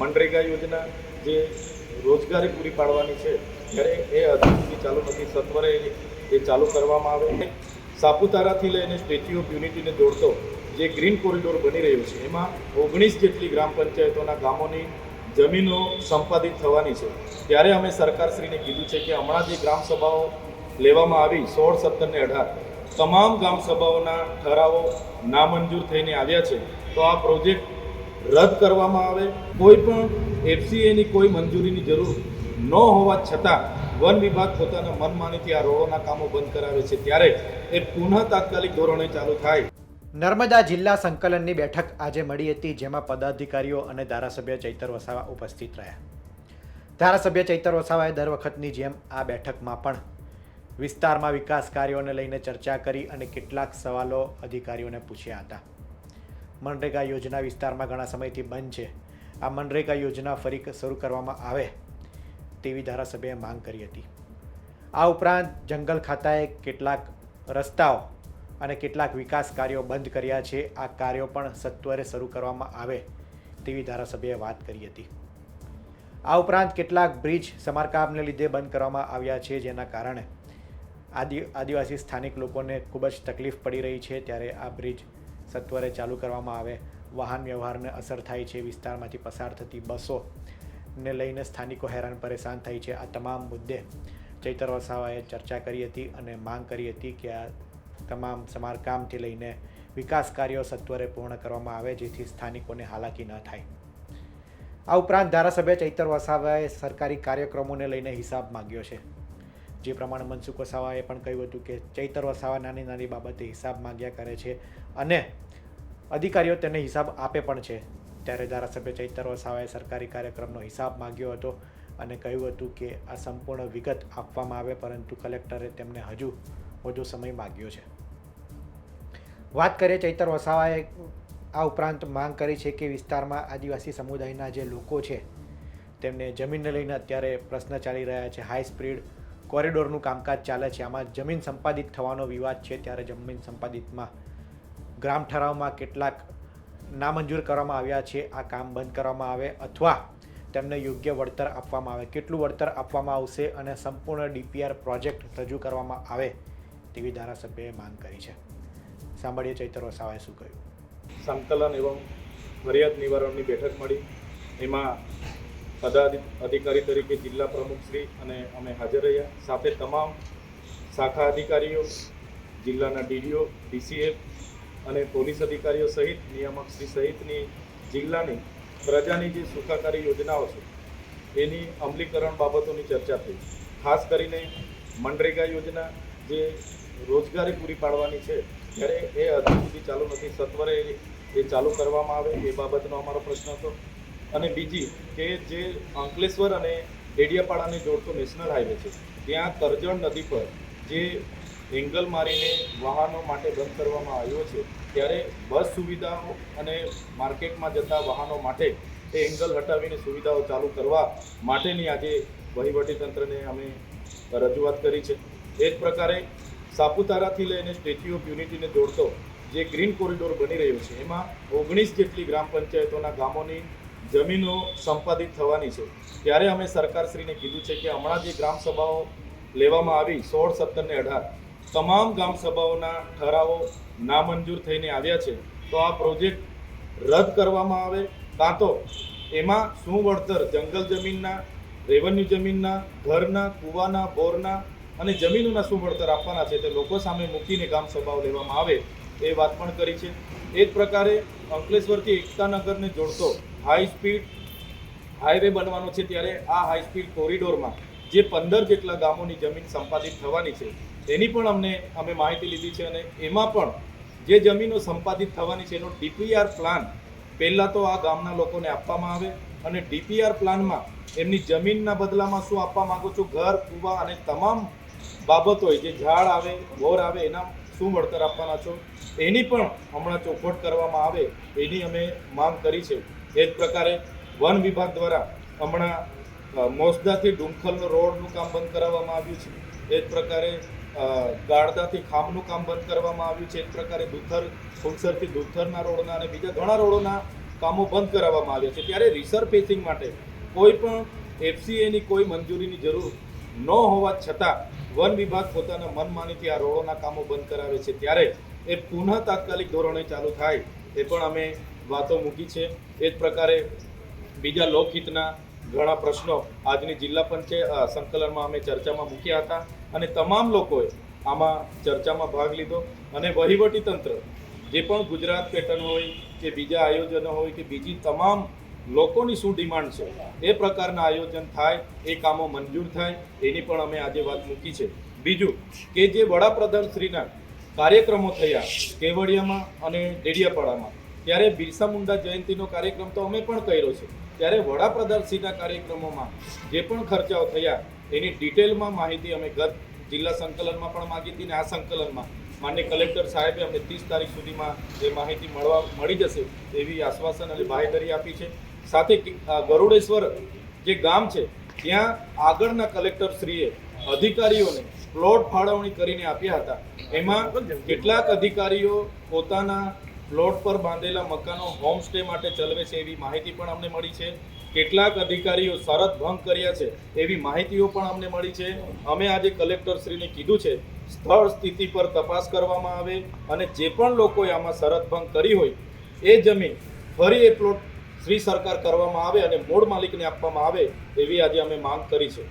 મનરેગા યોજના જે રોજગારી પૂરી પાડવાની છે, ત્યારે એ હજુ સુધી ચાલુ નથી, સત્વરે એ ચાલુ કરવામાં આવે સાપુતારાથી લઈને સ્ટેચ્યુ ઓફ યુનિટીને જોડતો જે ગ્રીન કોરિડોર બની રહ્યો છે, એમાં ઓગણીસ જેટલી ગ્રામ પંચાયતોના ગામોની જમીનો સંપાદિત થવાની છે. ત્યારે અમે સરકારશ્રીને કીધું છે કે હમણાં જે ગ્રામ સભાઓ લેવામાં આવી, સોળ, સત્તર ને અઢાર, તમામ ગ્રામ સભાઓના ઠરાવો નામંજૂર થઈને આવ્યા છે. તો આ પ્રોજેક્ટ રદ કરવામાં આવે, કોઈ પણ એફસીએની કોઈ મંજૂરીની જરૂર ન હોવા છતાં વન વિભાગ પોતાના મનમાનીથી આ રોડોના કામો બંધ કરાવે છે ત્યારે એ પુનઃ તાત્કાલિક ધોરણે ચાલુ થાય. નર્મદા જિલ્લા સંકલનની બેઠક આજે મળી હતી, જેમાં પદાધિકારીઓ અને ધારાસભ્ય ચૈતર વસાવા ઉપસ્થિત રહ્યા. ધારાસભ્ય ચૈતર વસાવાએ દર વખતની જેમ આ બેઠકમાં પણ વિસ્તારમાં વિકાસ કાર્યોને લઈને ચર્ચા કરી અને કેટલાક સવાલો અધિકારીઓને પૂછ્યા હતા. મનરેગા યોજના વિસ્તારમાં ઘણા સમયથી બંધ છે. આ મનરેગા યોજના ફરી શરૂ કરવામાં આવે તેવી ધારાસભ્યએ માંગ કરી હતી. આ ઉપરાંત જંગલ ખાતાએ કેટલાક રસ્તાઓ અને કેટલાક વિકાસ કાર્યો બંધ કર્યા છે. આ કાર્યો પણ સત્વરે શરૂ કરવામાં આવે તેવી ધારાસભ્યએ વાત કરી હતી. આ ઉપરાંત કેટલાક બ્રિજ સમારકામને લીધે બંધ કરવામાં આવ્યા છે, જેના કારણે આદિ, આદિવાસી સ્થાનિક લોકોને ખૂબ જ તકલીફ પડી રહી છે. ત્યારે આ બ્રિજ સત્વરે ચાલુ કરવામાં આવે. વાહન વ્યવહારને અસર થાય છે, વિસ્તારમાંથી પસાર થતી બસો ને લઈને સ્થાનિકો હેરાન પરેશાન થાય છે. આ તમામ મુદ્દે ચૈતર વસાવાએ ચર્ચા કરી હતી અને માંગ કરી હતી કે આ તમામ સમારકામથી લઈને વિકાસ કાર્યો સત્વરે પૂર્ણ કરવામાં આવે, જેથી સ્થાનિકોને હાલાકી ન થાય. આ ઉપરાંત ધારાસભ્ય ચૈતર વસાવાએ સરકારી કાર્યક્રમોને લઈને હિસાબ માંગ્યો છે. જે પ્રમાણે મનસુખ વસાવાએ પણ કહ્યું હતું કે ચૈતર વસાવા નાની નાની બાબતે હિસાબ માંગ્યા કરે છે અને અધિકારીઓ તેને હિસાબ આપે પણ છે. ત્યારે ધારાસભ્ય ચૈતર વસાવાએ સરકારી કાર્યક્રમનો હિસાબ માંગ્યો હતો અને કહ્યું હતું કે આ સંપૂર્ણ વિગત આપવામાં આવે, પરંતુ કલેક્ટરે તેમને હજુ વધુ સમય માગ્યો છે. વાત કરીએ ચૈતર વસાવાએ આ ઉપરાંત માંગ કરી છે કે વિસ્તારમાં આદિવાસી સમુદાયના જે લોકો છે તેમને જમીનને લઈને અત્યારે પ્રશ્ન ચાલી રહ્યા છે. હાઈ સ્પીડ કોરિડોરનું કામકાજ ચાલે છે. આમાં જમીન સંપાદિત થવાનો વિવાદ છે. ત્યારે જમીન સંપાદિતમાં ગ્રામ ઠરાવમાં કેટલાક નામંજૂર કરવામાં આવ્યા છે. આ કામ બંધ કરવામાં આવે અથવા તેમને યોગ્ય વળતર આપવામાં આવે. કેટલું વળતર આપવામાં આવશે અને સંપૂર્ણ ડીપીઆર પ્રોજેક્ટ રજૂ કરવામાં આવે તેવી ધારાસભ્યએ માંગ કરી છે. સાંભળીએ ચૈતર વસાવાએ શું કહ્યું? સંકલન એવં ફરિયાદ નિવારણની બેઠક મળી. એમાં અધિકારી તરીકે જિલ્લા પ્રમુખશ્રી અને અમે હાજર રહ્યા. સાથે તમામ શાખા અધિકારીઓ, જિલ્લાના ડીડીઓ, ડીસીએફ અને પોલીસ અધિકારીઓ સહિત નિયામકશ્રી સહિતની જિલ્લાની પ્રજાની જે સુખાકારી યોજનાઓ છે, એની અમલીકરણ બાબતોની ચર્ચા થઈ. ખાસ કરીને મનરેગા યોજના જે રોજગારી પૂરી પાડવાની છે, ત્યારે એ હજુ સુધી ચાલુ નથી. સત્વરે એ ચાલુ કરવામાં આવે એ બાબતનો અમારો પ્રશ્ન હતો. અને બીજી કે જે અંકલેશ્વર અને ડેડિયાપાડાને જોડતો નેશનલ હાઈવે છે, ત્યાં કરજણ નદી પર જે એંગલ મારીને વાહનો માટે બંધ કરવામાં આવ્યો છે, ત્યારે બસ સુવિધાઓ અને માર્કેટમાં જતા વાહનો માટે એ એંગલ હટાવીને સુવિધાઓ ચાલુ કરવા માટેની આજે વહીવટીતંત્રને અમે રજૂઆત કરી છે. એ જ પ્રકારે સાપુતારાથી લઈને સ્ટેચ્યુ ઓફ યુનિટીને જોડતો જે ગ્રીન કોરિડોર બની રહ્યો છે, એમાં ઓગણીસ જેટલી ગ્રામ પંચાયતોના ગામોની જમીનો સંપાદિત થવાની છે. ત્યારે અમે સરકારશ્રીને કીધું છે કે હમણાં જે ગ્રામ સભાઓ લેવામાં આવી, સોળ, સત્તર ને અઢાર, તમામ ગ્રામ સભાઓના ઠરાવો નામંજૂર થઈને આવ્યા છે. તો આ પ્રોજેક્ટ રદ કરવામાં આવે કાં તો એમાં શું વળતર? જંગલ જમીનના, રેવન્યુ જમીનના, ઘરના, કૂવાના, બોરના અને જમીનોના શું વળતર આપવાના છે તે લોકો સામે મૂકીને ગ્રામ સભાઓ લેવામાં આવે. એ વાત પણ કરી છે. એ જ પ્રકારે અંકલેશ્વરથી એકતાનગરને જોડતો હાઈ સ્પીડ હાઈવે બનવાનો છે ત્યારે આ હાઈ સ્પીડ કોરિડોરમાં જે પંદર જેટલા ગામોની જમીન સંપાદિત થવાની છે એની પણ અમને, અમે માહિતી લીધી છે અને એમાં પણ જે જમીનો સંપાદિત થવાની છે એનો ડીપીઆર પ્લાન પહેલાં તો આ ગામના લોકોને આપવામાં આવે અને ડીપીઆર પ્લાનમાં એમની જમીનના બદલામાં શું આપવા માગું છું, ઘર, કૂવા અને તમામ બાબતો જે ઝાડ આવે, બોર આવે, એના શું વળતર આપવાના છો? એની પણ હમણાં ચોખવટ કરવામાં આવે એની અમે માંગ કરી છે. એ જ પ્રકારે વન વિભાગ દ્વારા હમણાં મોસદાથી ડુમખલનો રોડનું કામ બંધ કરાવવામાં આવ્યું છે. એ જ પ્રકારે ગાળદાથી ખામનું કામ બંધ કરવામાં આવ્યું છે. એ જ પ્રકારે દુથર, ફુલસરથી દુથરના રોડના અને બીજા ઘણા રોડોના કામો બંધ કરાવવામાં આવ્યા છે. ત્યારે રિસર્ફેસિંગ માટે કોઈ પણ એફસીએની કોઈ મંજૂરીની જરૂર ન હોવા છતાં વન વિભાગ પોતાના મનમાનીથી આ રોડોના કામો બંધ કરાવે છે. ત્યારે એ પુનઃ તાત્કાલિક ધોરણે ચાલુ થાય એ પણ અમે વાતો મૂકી છે. એ જ પ્રકારે બીજા લોકહિતના ઘણા પ્રશ્નો આજની જિલ્લા પંચાયત સંકલનમાં અમે ચર્ચામાં મૂક્યા હતા અને તમામ લોકોએ આમાં ચર્ચામાં ભાગ લીધો અને વહીવટી તંત્ર, જે પણ ગુજરાત પેટર્ન હોય કે બીજા આયોજનો હોય કે બીજી તમામ લોકોની શું ડિમાન્ડ છે? એ પ્રકારના આયોજન થાય, એ કામો મંજૂર થાય, એની પણ અમે આજે વાત મૂકી છે. બીજું કે જે વડાપ્રધાન શ્રીના કાર્યક્રમો થયા, કેવડિયામાં અને ડેડિયાપાડામાં, ત્યારે બિરસા મુંડા જયંતિનો કાર્યક્રમ તો અમે પણ કર્યો છે. ત્યારે વડાપ્રધાનશ્રીના કાર્યક્રમોમાં જે પણ ખર્ચાઓ થયા, એની ડિટેલમાં માહિતી અમે ગત જિલ્લા સંકલનમાં પણ માગી હતી ને આ સંકલનમાં માન્ય કલેક્ટર સાહેબે અમને ત્રીસ તારીખ સુધીમાં એ માહિતી મળવા, મળી જશે એવી આશ્વાસન અને બાહેધરી આપી છે. સાથે ગરુડેશ્વર જે ગામ છે, ત્યાં આગળના કલેક્ટરશ્રીએ અધિકારીઓને પ્લોટ ફાળવણી કરીને આપ્યા હતા. એમાં કેટલાક અધિકારીઓ પોતાના પ્લોટ પર બાંધેલા મકાનો હોમ સ્ટે માટે ચલવે છે એવી માહિતી પણ અમને મળી છે. કેટલાક અધિકારીઓ શરત ભંગ કર્યા છે એવી માહિતીઓ પણ અમને મળી છે. અમે આજે કલેક્ટરશ્રીને કીધું છે, સ્થળ સ્થિતિ પર તપાસ કરવામાં આવે અને જે પણ લોકોએ આમાં શરત ભંગ કરી હોય, એ જમીન ફરી એ પ્લોટ શ્રી સરકાર કરવામાં આવે અને મૂળ માલિકને આપવામાં આવે એવી આજે અમે માંગ કરી છે.